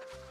you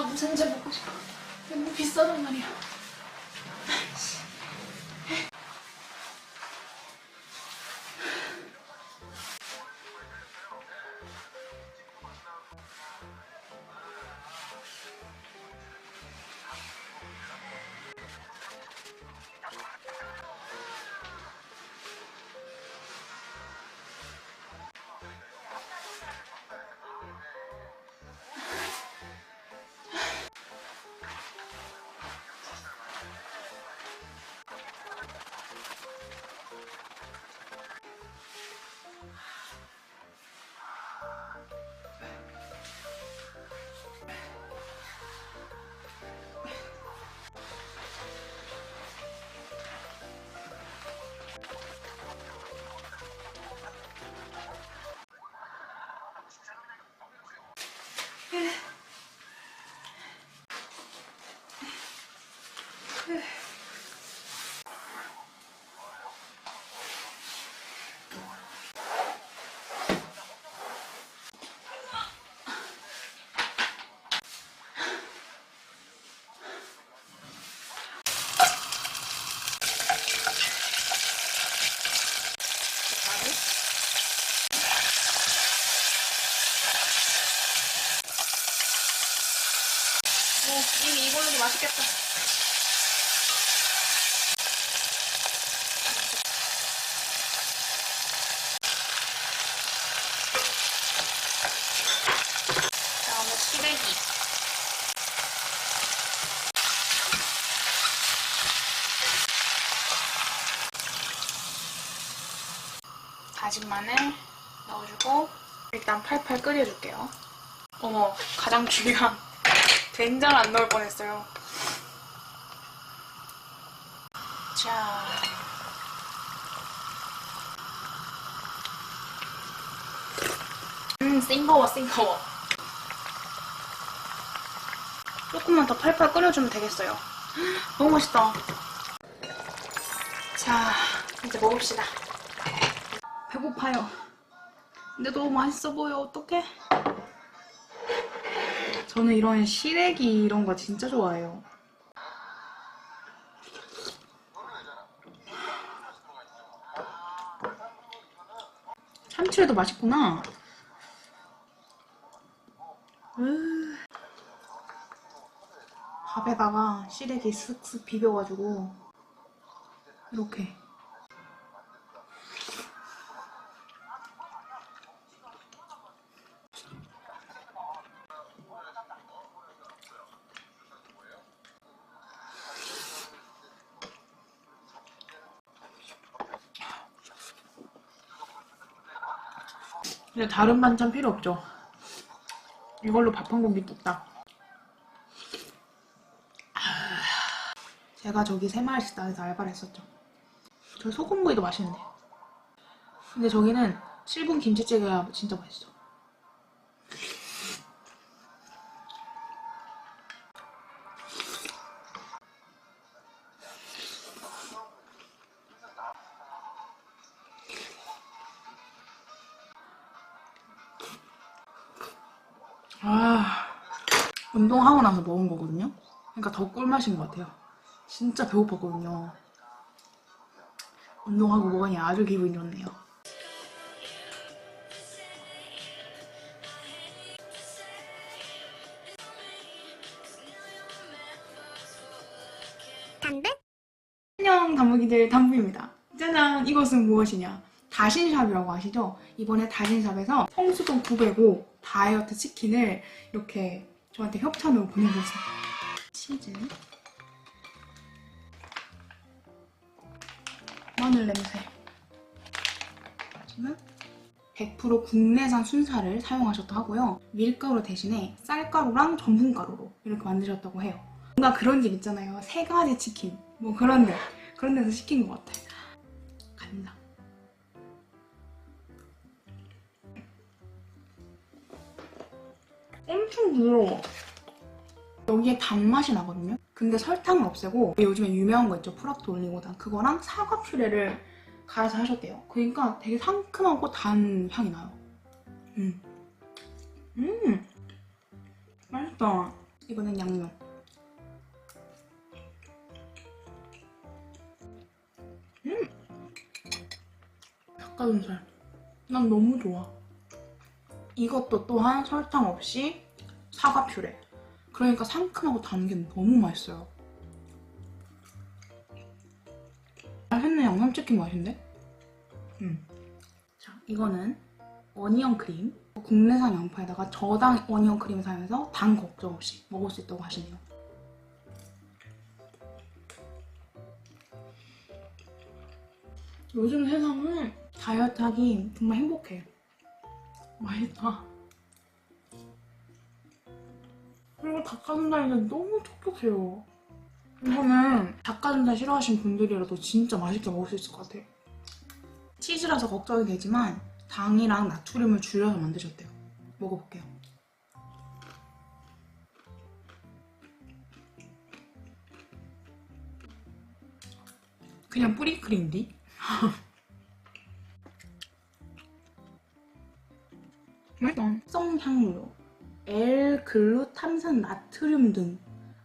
아 무생제 먹고 싶어. 너무 비싸단 말이야. 다진 마늘 넣어주고 일단 팔팔 끓여줄게요. 어머, 가장 중요한 된장 안 넣을 뻔했어요. 자. 음, 싱거워, 싱거워. 조금만 더 팔팔 끓여주면 되겠어요. 너무 맛있다. 자, 이제 먹읍시다. 배고파요. 근데 너무 맛있어 보여. 어떡해? 저는 이런 시래기 이런 거 진짜 좋아해요. 참치에도 맛있구나. 으. 밥에다가 시래기 쓱쓱 비벼가지고 이렇게 근데 다른 반찬 필요 없죠. 이걸로 밥 한 공기 뚝딱. 아, 제가 저기 새마을 식당에서 알바를 했었죠. 저 소금구이도 맛있는데. 근데 저기는 7분 김치찌개가 진짜 맛있어. 나서 먹은 거거든요? 그러니까 더 꿀맛인 것 같아요. 진짜 배고팠거든요. 운동하고 먹으니 아주 기분이 좋네요. 담배? 안녕 단무기들 단무입니다. 짜잔 이것은 무엇이냐? 다신샵이라고 아시죠? 이번에 다신샵에서 성수동 905 다이어트 치킨을 이렇게 저한테 협찬으로 보내주셨어요. 치즈 마늘 냄새 지금 100% 국내산 순살을 사용하셨다 하고요. 밀가루 대신에 쌀가루랑 전분가루로 이렇게 만드셨다고 해요. 뭔가 그런 집 있잖아요. 세 가지 치킨. 뭐 그런 데. 그런 데서 시킨 것 같아. 간다. 엄청 부드러워. 여기에 단맛이 나거든요? 근데 설탕을 없애고 요즘에 유명한 거 있죠? 프락토 올리고당. 그거랑 사과 퓨레를 갈아서 하셨대요. 그러니까 되게 상큼하고 단 향이 나요. 음. 음. 맛있다. 이거는 양념. 음! 닭가슴살. 난 너무 좋아. 이것도 또한 설탕 없이 사과 퓨레. 그러니까 상큼하고 단게 너무 맛있어요. 맛있는 양념치킨 맛인데? 음. 자, 이거는 어니언 크림. 국내산 양파에다가 저당 어니언 크림 사용해서 당 걱정 없이 먹을 수 있다고 하시네요. 요즘 세상은 다이어트 하기 정말 행복해. 맛있다. 그리고 닭가슴살은 너무 촉촉해요. 이거는 닭가슴살 싫어하시는 분들이라도 진짜 맛있게 먹을 수 있을 것 같아요. 치즈라서 걱정이 되지만 당이랑 나트륨을 줄여서 만드셨대요. 먹어볼게요. 그냥 뿌리 크림디? 맛있다. 성향료, L-글루탐산 나트륨 등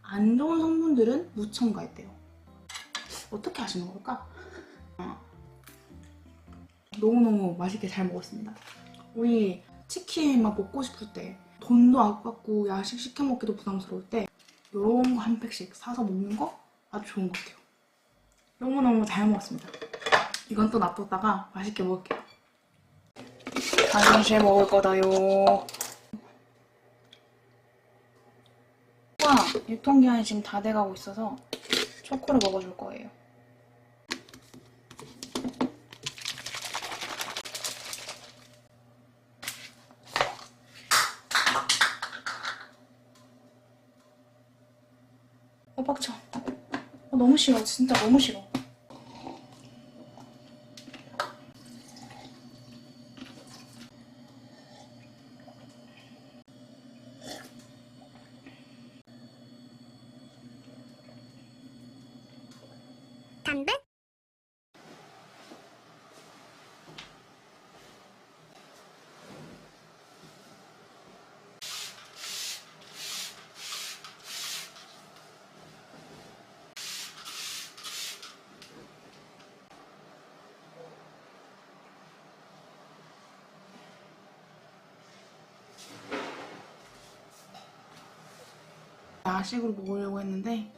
안 좋은 성분들은 무첨가했대요. 어떻게 하시는 걸까? 어. 너무너무 맛있게 잘 먹었습니다. 우리 치킨만 먹고 싶을 때 돈도 아깝고 야식 시켜 먹기도 부담스러울 때 이런 거 한 팩씩 사서 먹는 거 아주 좋은 것 같아요. 너무너무 잘 먹었습니다. 이건 또 놔뒀다가 맛있게 먹을게요. 간신실 먹을 거다요. 와, 유통기한이 지금 다 돼가고 있어서 초코를 먹어줄 거예요. 어, 빡쳐. 어, 너무 싫어. 진짜 너무 싫어. 야식으로 먹으려고 했는데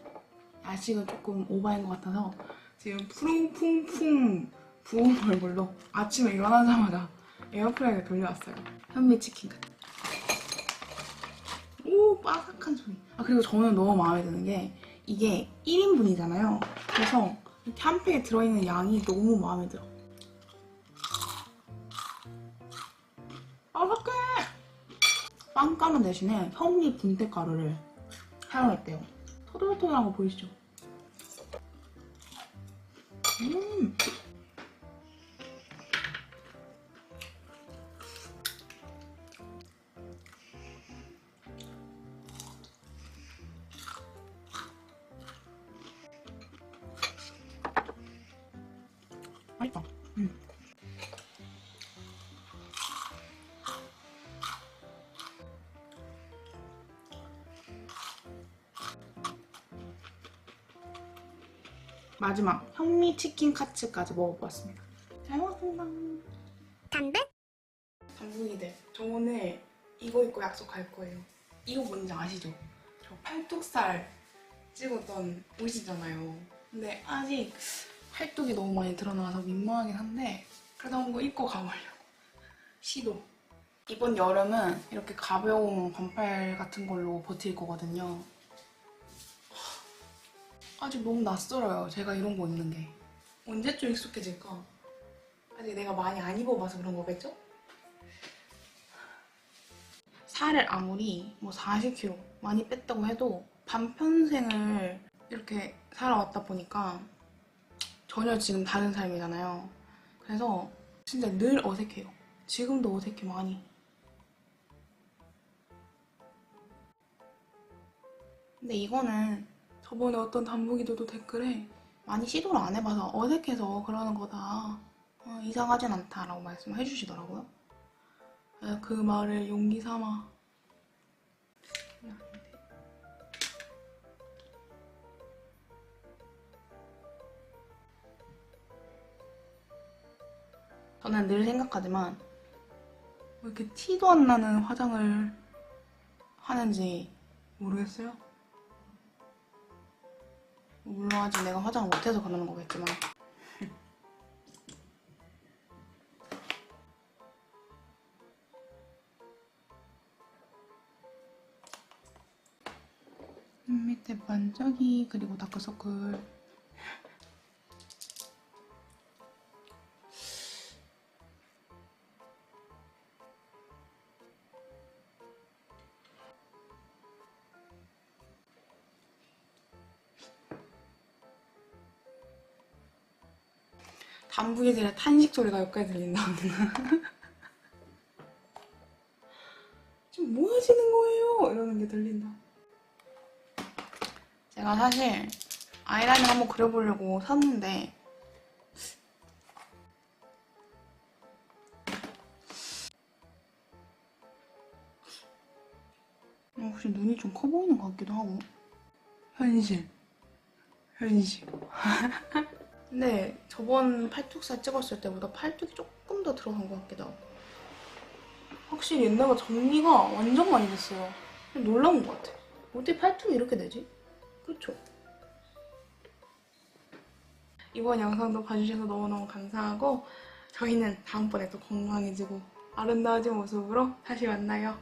야식은 조금 오버인 것 같아서 지금 푸릉풍풍 부은 얼굴로 아침에 일어나자마자 에어프라이기에 돌려왔어요. 현미치킨 같은. 오 바삭한 소리. 아 그리고 저는 너무 마음에 드는 게 이게 1인분이잖아요. 그래서 이렇게 한 팩에 들어있는 양이 너무 마음에 들어. 바삭해! 빵가루 대신에 현미 분태가루를 사용했대요. 토돌토돌한 거 보이시죠? 음. 마지막 현미 치킨 카츠까지 먹어보았습니다. 잘 먹었습니다. 담배? 단둥이들, 저 오늘 이거 입고 약속할 거예요. 이거 뭔지 아시죠? 저 팔뚝살 찍었던 옷이잖아요. 근데 아직 팔뚝이 너무 많이 드러나서 민망하긴 한데 그래도 한번 입고 가보려고. 시도. 이번 여름은 이렇게 가벼운 반팔 같은 걸로 버틸 거거든요. 아직 너무 낯설어요. 제가 이런 거 입는 게. 언제쯤 익숙해질까? 아직 내가 많이 안 입어봐서 그런 거겠죠? 살을 아무리 뭐 40kg 많이 뺐다고 해도 반평생을 이렇게 살아왔다 보니까 전혀 지금 다른 삶이잖아요. 그래서 진짜 늘 어색해요. 지금도 어색해 많이. 근데 이거는 저번에 어떤 단무기들도 댓글에 많이 시도를 안 해봐서 어색해서 그러는 거다. 어, 이상하진 않다라고 말씀을 해주시더라고요 네, 그 말을 용기 삼아. 저는 늘 생각하지만 왜 이렇게 티도 안 나는 화장을 하는지 모르겠어요. 물론 아직 내가 화장을 못해서 그러는 거겠지만. 눈 밑에 반짝이 그리고 다크서클 소리가 여기까지 들린다. 지금 뭐 하시는 거예요? 이러는 게 들린다. 제가 사실 아이라인을 한번 그려보려고 샀는데 어, 혹시 눈이 좀 커 보이는 것 같기도 하고 현실 현실 근데 저번 팔뚝살 찍었을 때보다 팔뚝이 조금 더 들어간 것 같기도 하고. 확실히 옛날과 정리가 완전 많이 됐어요. 놀라운 것 같아. 어떻게 팔뚝이 이렇게 되지? 그렇죠 이번 영상도 봐주셔서 너무너무 감사하고 저희는 다음번에 또 건강해지고 아름다워진 모습으로 다시 만나요